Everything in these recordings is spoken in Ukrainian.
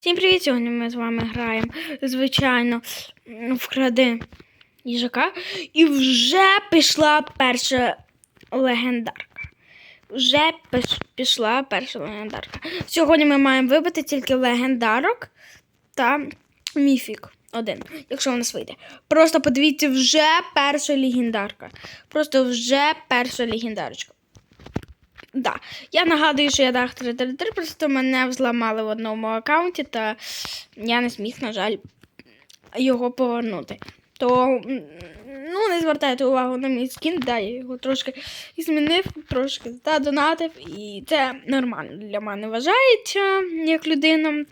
Всім привіт! Сьогодні ми з вами граємо, звичайно, вкради їжака. І вже пішла перша легендарка. Вже пішла перша легендарка. Сьогодні ми маємо вибити тільки легендарок та міфік один, якщо у нас вийде. Просто подивіться, вже перша легендарка. Просто вже перша легендарочка. Да. Я нагадую, що я дах 333, просто мене взламали в одному аккаунті, та я не зміг, на жаль, його повернути. То ну, не звертайте увагу на мій скін, да, я його трошки змінив, трошки задонатив, і це нормально для мене вважається як людина.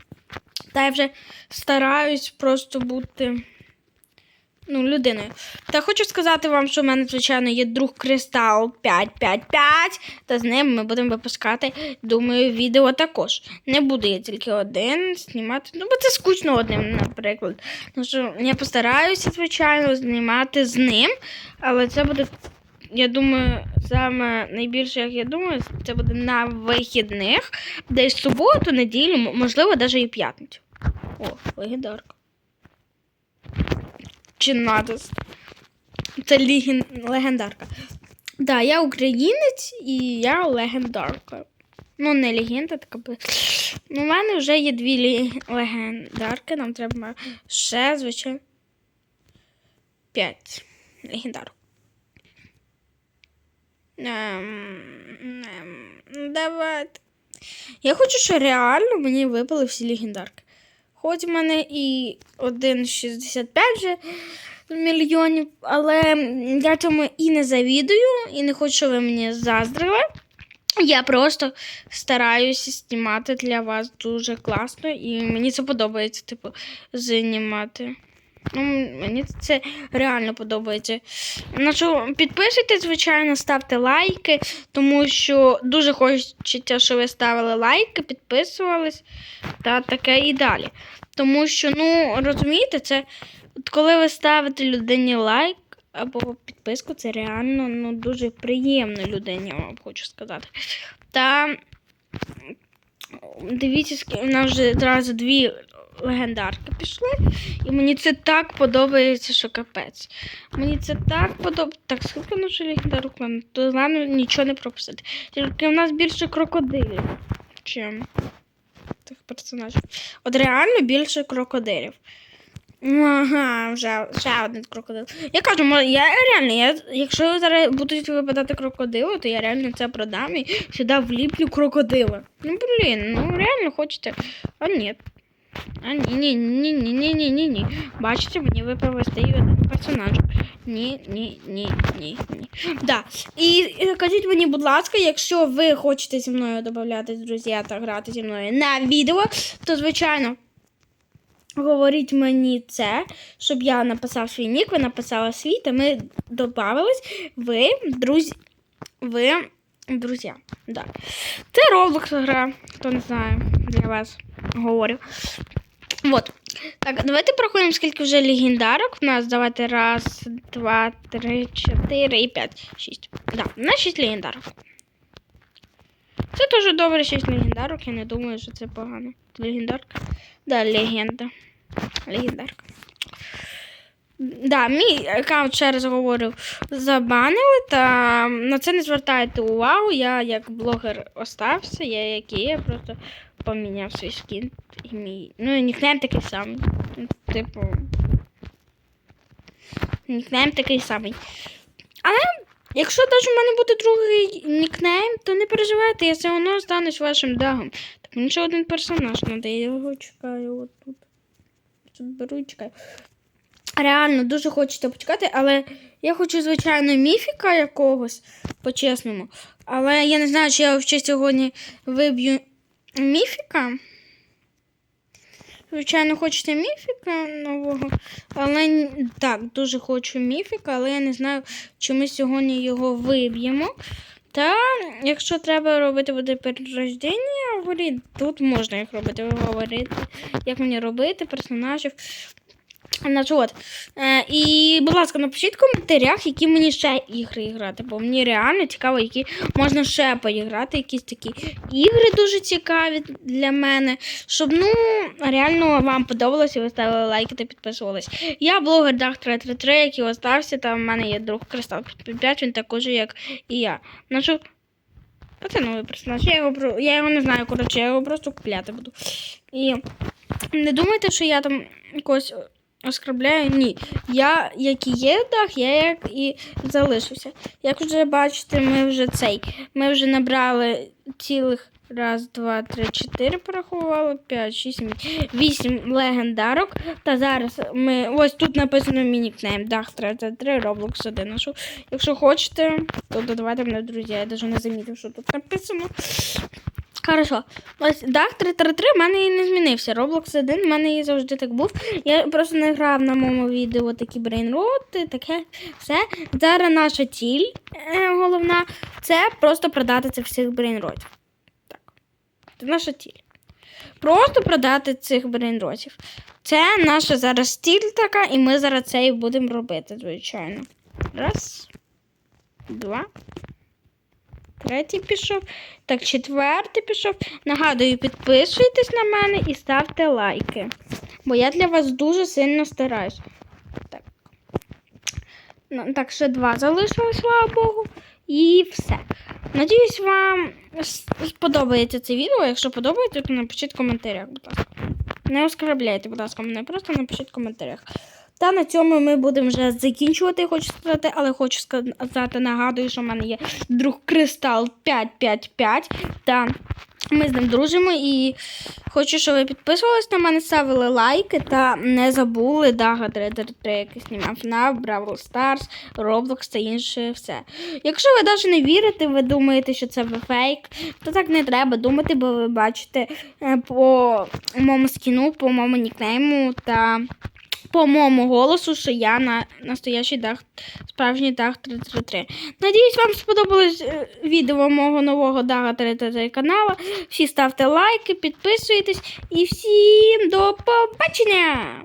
Та я вже стараюсь просто бути ну, людиною. Та хочу сказати вам, що в мене, звичайно, є друг Кристал 555, та з ним ми будемо випускати, думаю, відео також. Не буду я тільки один знімати. Ну, бо це скучно одним, наприклад. Ну, що я постараюся, звичайно, знімати з ним, але це буде. Я думаю, саме найбільше, як я думаю, це буде на вихідних, десь суботу, неділю, можливо, навіть і п'ятницю. О, легендарка. Чи? Це леген... легендарка. Да, я українець і я легендарка. Ну, не легенда, така би. Ну, у мене вже є дві легендарки. Нам треба ще, звичайно. П'ять легендарок. Ем, ем, давайте. Я хочу, щоб реально мені випали всі легендарки. Хоч в мене і 1,65 вже мільйонів, але я цьому і не завідую, і не хочу, ви мені заздрили. Я просто стараюся знімати для вас дуже класно, і мені це подобається, типу, знімати. Ну, мені це реально подобається. На що підписуйтесь, звичайно, ставте лайки, тому що дуже хочеться, щоб ви ставили лайки, підписувались та таке і далі. Тому що, ну, розумієте, це от коли ви ставите людині лайк або підписку, це реально ну, дуже приємно людині, я вам хочу сказати. Та дивіться, у нас вже одразу дві легендарки пішли. І мені це так подобається, що капець. Мені це так подобається. Так, скільки наша легендарок? Ладно, То головне нічого не пропустити. Тільки у нас більше крокодилів, чим тих персонажів. От реально більше крокодилів. Ага, вже ще один крокодил. Я кажу, я реально, я, якщо зараз будуть випадати крокодили, то я реально це продам і сюди вліплю крокодила. Ну блін, ну реально хочете. А ні. А ні, ні, ні, ні, ні, ні, ні. Бачите, мені випав ось цей персонаж. Ні, ні, ні, ні, ні. Да. І кажіть мені, будь ласка, якщо ви хочете зі мною додатись, друзі, та грати зі мною на відео, то звичайно. Говоріть мені це, щоб я написав свій нік, ви написали свій, та ми додавались. Ви, друзі, ви, друзі. Да. Це Roblox гра, хто не знає, для вас говорю. Вот. Так, давайте порахуємо, скільки вже легендарок. У нас давайте раз, два, три, чотири і п'ять. Шість. Да, у нас шість легендарок. Це дуже добре, шість легендарок. Я не думаю, що це погано. Легендарка. Да, легенда. Легендарка. Да, мій аккаунт, ще раз говорю, забанили, та на це не звертайте увагу. Я як блогер остався, я який, я просто поміняв свій скін і мій. Ну і нікнейм такий самий. Ну, Типу. Нікнейм такий самий. Але якщо навіть у мене буде другий нікнейм, то не переживайте, я все одно станусь вашим дагом. Так мені ще один персонаж треба, я його чекаю отут. Тут беру і чекаю. Реально дуже хочеться почекати, але я хочу, звичайно, міфіка якогось, по-чесному. Але я не знаю, чи я ще сьогодні виб'ю міфіка. Звичайно, хочеться міфіка нового. Але так, дуже хочу міфіка, але я не знаю, чи ми сьогодні його виб'ємо. Та якщо треба робити буде перерождення, тут можна їх робити. Ви говорите, як мені робити, персонажів. Значить, от. Е, і, будь ласка, напишіть в коментарях, які мені ще ігри грати, бо мені реально цікаво, які можна ще поіграти, якісь такі ігри дуже цікаві для мене. Щоб ну реально вам подобалося, ви ставили лайки та підписувались. Я блогер Дах333, який остався, там в мене є друг Кристал 5, він також як і я. Значить, а це новий персонаж. Я його, я його не знаю, коротше, я його просто купляти буду. І не думайте, що я там якось оскорбляю. Ні. Я, як і є в дах, я як і залишуся. Як вже бачите, ми вже цей. Ми вже набрали цілих раз, два, три, чотири порахували, п'ять, шість, сім, вісім легендарок. Та зараз ми. Ось тут написано мій нікнейм. Дах 33, Roblox 1. Якщо, якщо хочете, то додавайте мене друзі. Я навіть не замітив, що тут написано. Хорошо. Ось Дах 333 в мене і не змінився. Roblox 1 в мене і завжди так був. Я просто не грав на моєму відео такі брейнроти, таке все. Зараз наша ціль е, головна це просто продати цих всіх брейнротів. Так. Це наша ціль. Просто продати цих брейнротів. Це наша зараз ціль така, і ми зараз це і будемо робити, звичайно. Раз. Два. Третій пішов. Так, четвертий пішов. Нагадую, підписуйтесь на мене і ставте лайки. Бо я для вас дуже сильно стараюсь. Так. Ну, так, ще два залишилось, слава Богу. І все. Надіюсь, вам сподобається це відео. Якщо подобається, то напишіть в коментарях, будь ласка. Не оскорбляйте, будь ласка, мене просто напишіть в коментарях. Та на цьому ми будемо вже закінчувати, хочу сказати, але хочу сказати, нагадую, що в мене є друг Кристал 555. Та ми з ним дружимо і хочу, щоб ви підписувались на мене, ставили лайки та не забули Дага 333, який знімав на Бравл Старс, Roblox та інше все. Якщо ви навіть не вірите, ви думаєте, що це фейк, то так не треба думати, бо ви бачите е, по моєму скіну, по моєму нікнейму та по моєму голосу, що я на настоящий дах, справжній дах 333. Надіюсь, вам сподобалось е, відео мого нового Дага 333 каналу. Всі ставте лайки, підписуйтесь і всім до побачення!